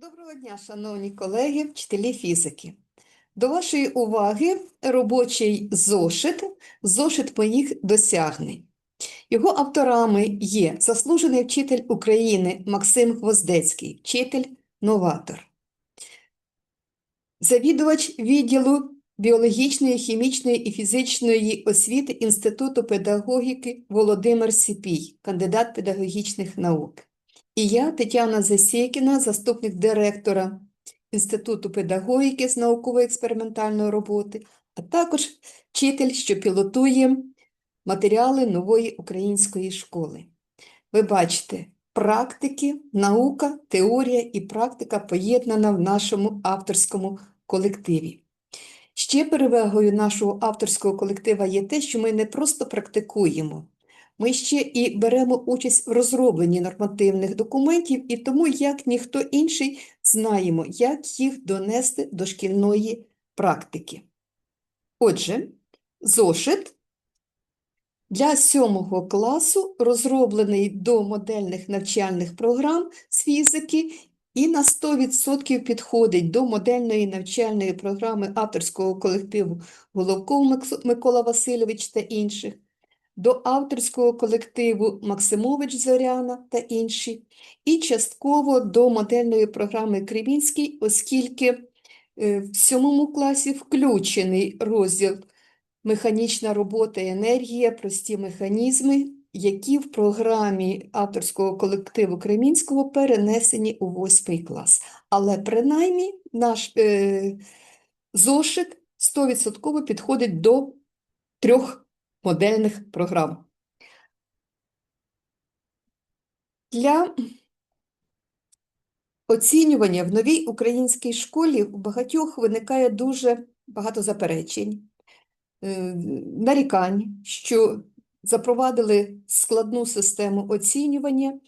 Доброго дня, шановні колеги, вчителі фізики. До вашої уваги робочий зошит, зошит моїх досягнень. Його авторами є заслужений вчитель України Максим Гвоздецький, вчитель-новатор, завідувач відділу біологічної, хімічної і фізичної освіти Інституту педагогіки Володимир Сіпій, кандидат педагогічних наук. І я, Тетяна Засєкіна, заступник директора Інституту педагогіки з науково-експериментальної роботи, а також вчитель, що пілотує матеріали нової української школи. Ви бачите, практики, наука, теорія і практика поєднана в нашому авторському колективі. Ще перевагою нашого авторського колектива є те, що ми не просто практикуємо, ми ще і беремо участь в розробленні нормативних документів, і тому, як ніхто інший, знаємо, як їх донести до шкільної практики. Отже, зошит для сьомого класу розроблений до модельних навчальних програм з фізики і на 100% підходить до модельної навчальної програми авторського колективу Головков Микола Васильович та інших до авторського колективу Максимович Зоряна та інші, і частково до модельної програми Кремінський, оскільки е, в сьомому класі включений розділ Механічна робота і енергія, прості механізми, які в програмі авторського колективу Кремінського перенесені у восьмий клас. Але принаймні наш е, зошит 100% підходить до трьох модельних програм. Для оцінювання в новій українській школі у багатьох виникає дуже багато заперечень, е, нарікань, що запровадили складну систему оцінювання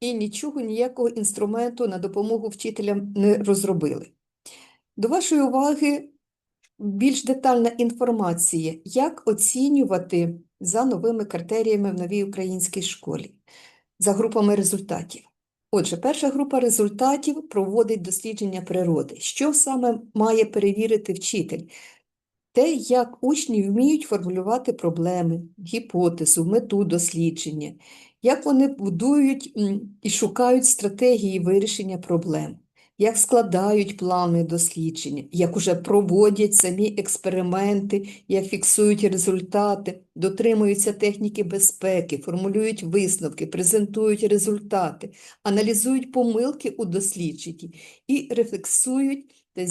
і нічого, ніякого інструменту на допомогу вчителям не розробили. До вашої уваги більш детальна інформація, як оцінювати за новими критеріями в новій українській школі, за групами результатів. Отже, перша група результатів проводить дослідження природи. Що саме має перевірити вчитель? Те, як учні вміють формулювати проблеми, гіпотезу, мету дослідження, як вони будують і шукають стратегії вирішення проблем як складають плани дослідження, як уже проводять самі експерименти, як фіксують результати, дотримуються техніки безпеки, формулюють висновки, презентують результати, аналізують помилки у дослідженні і рефлексують та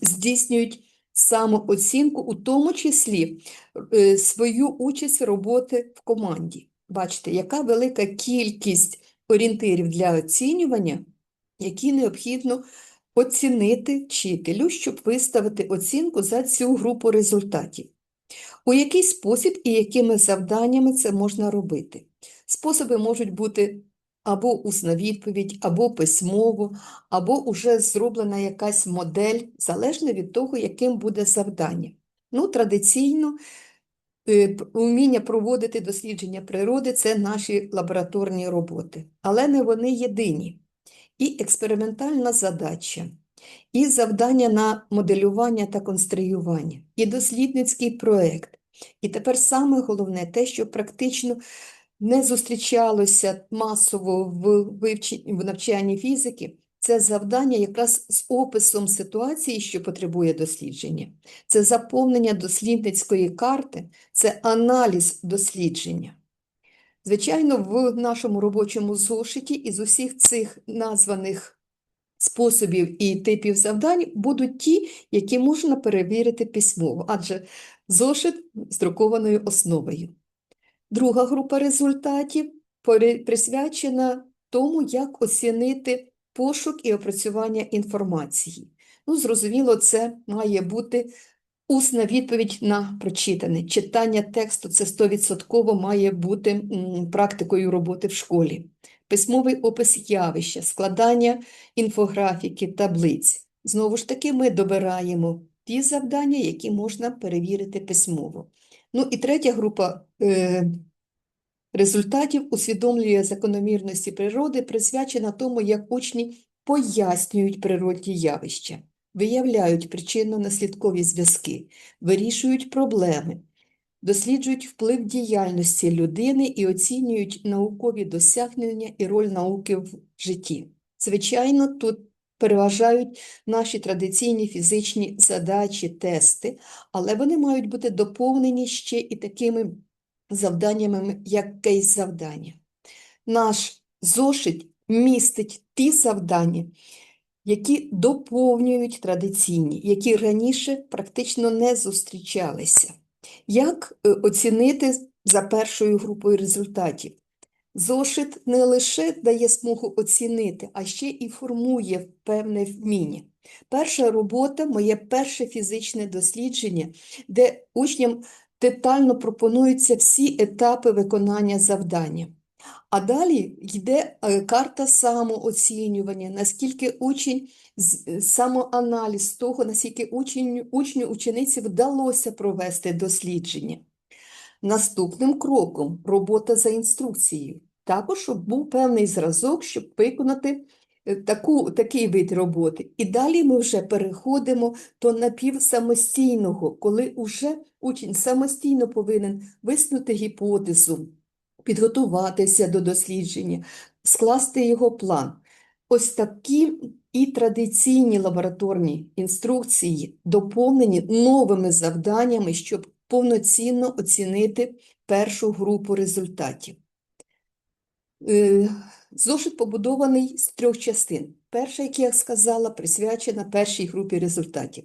здійснюють, самооцінку, у тому числі е, свою участь роботи в команді. Бачите, яка велика кількість орієнтирів для оцінювання які необхідно оцінити вчителю, щоб виставити оцінку за цю групу результатів. У який спосіб і якими завданнями це можна робити? Способи можуть бути або усна відповідь, або письмово, або вже зроблена якась модель, залежно від того, яким буде завдання. Ну, традиційно е, Уміння проводити дослідження природи це наші лабораторні роботи, але не вони єдині і експериментальна задача, і завдання на моделювання та конструювання, і дослідницький проєкт. І тепер саме головне те, що практично не зустрічалося масово в, вивченні, в навчанні фізики, це завдання якраз з описом ситуації, що потребує дослідження. Це заповнення дослідницької карти, це аналіз дослідження. Звичайно, в нашому робочому зошиті із усіх цих названих способів і типів завдань будуть ті, які можна перевірити письмово, адже зошит з друкованою основою. Друга група результатів присвячена тому, як оцінити пошук і опрацювання інформації. Ну, зрозуміло, це має бути Усна відповідь на прочитане. Читання тексту це 100% має бути практикою роботи в школі. Письмовий опис явища, складання інфографіки, таблиць. Знову ж таки, ми добираємо ті завдання, які можна перевірити письмово. Ну і третя група е, результатів усвідомлює закономірності природи, присвячена тому, як учні пояснюють природні явища, виявляють причинно-наслідкові зв'язки, вирішують проблеми, досліджують вплив діяльності людини і оцінюють наукові досягнення і роль науки в житті. Звичайно, тут переважають наші традиційні фізичні задачі, тести, але вони мають бути доповнені ще і такими завданнями, як кейс-завдання. Наш зошит містить ті завдання, які доповнюють традиційні, які раніше практично не зустрічалися. Як е, оцінити за першою групою результатів? Зошит не лише дає змогу оцінити, а ще і формує певне вміння. Перша робота моє перше фізичне дослідження, де учням детально пропонуються всі етапи виконання завдання. А далі йде е, карта самооцінювання, наскільки учень е, самоаналіз того, наскільки учень, учню учениці вдалося провести дослідження. Наступним кроком робота за інструкцією. Також був певний зразок, щоб виконати е, таку, такий вид роботи. І далі ми вже переходимо до напівсамостійного, коли уже учень самостійно повинен висунути гіпотезу, підготуватися до дослідження, скласти його план. Ось такі і традиційні лабораторні інструкції доповнені новими завданнями, щоб повноцінно оцінити першу групу результатів. Е, Зошит побудований з трьох частин. Перша, як я сказала, присвячена першій групі результатів.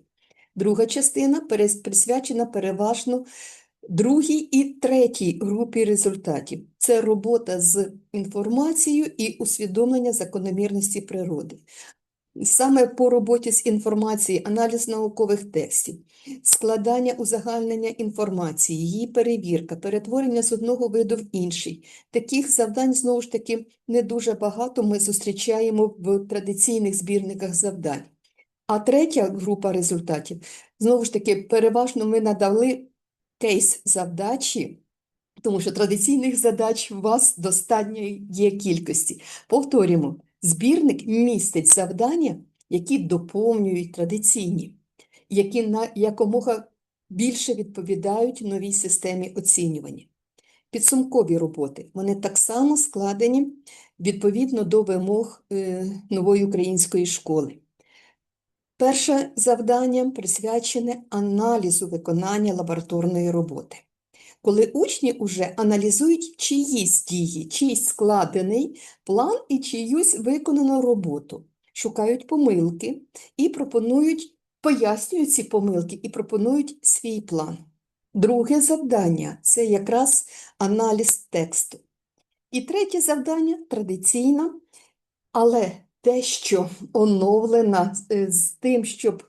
Друга частина присвячена переважно другій і третій групі результатів. Це робота з інформацією і усвідомлення закономірності природи. Саме по роботі з інформацією, аналіз наукових текстів, складання узагальнення інформації, її перевірка, перетворення з одного виду в інший. Таких завдань, знову ж таки, не дуже багато ми зустрічаємо в традиційних збірниках завдань. А третя група результатів, знову ж таки, переважно ми надали кейс завдачі, тому що традиційних задач у вас достатньої є кількості. Повторюємо, збірник містить завдання, які доповнюють традиційні, які на якомога більше відповідають новій системі оцінювання. Підсумкові роботи вони так само складені відповідно до вимог е, нової української школи. Перше завдання присвячене аналізу виконання лабораторної роботи. Коли учні вже аналізують чиїсь дії, чийсь складений план і чиюсь виконану роботу, шукають помилки і пропонують, пояснюють ці помилки і пропонують свій план. Друге завдання це якраз аналіз тексту. І третє завдання традиційне, але дещо оновлена е, з тим, щоб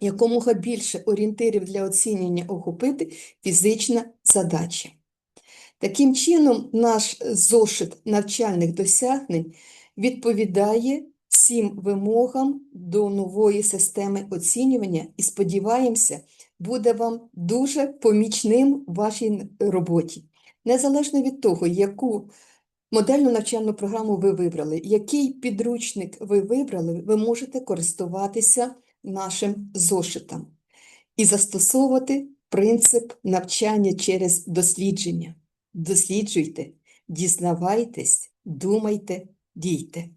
якомога більше орієнтирів для оцінювання охопити фізична задача. Таким чином, наш зошит навчальних досягнень відповідає всім вимогам до нової системи оцінювання і, сподіваємося, буде вам дуже помічним в вашій роботі. Незалежно від того, яку модельну навчальну програму ви вибрали, який підручник ви вибрали, ви можете користуватися нашим зошитом і застосовувати принцип навчання через дослідження. Досліджуйте, дізнавайтесь, думайте, дійте.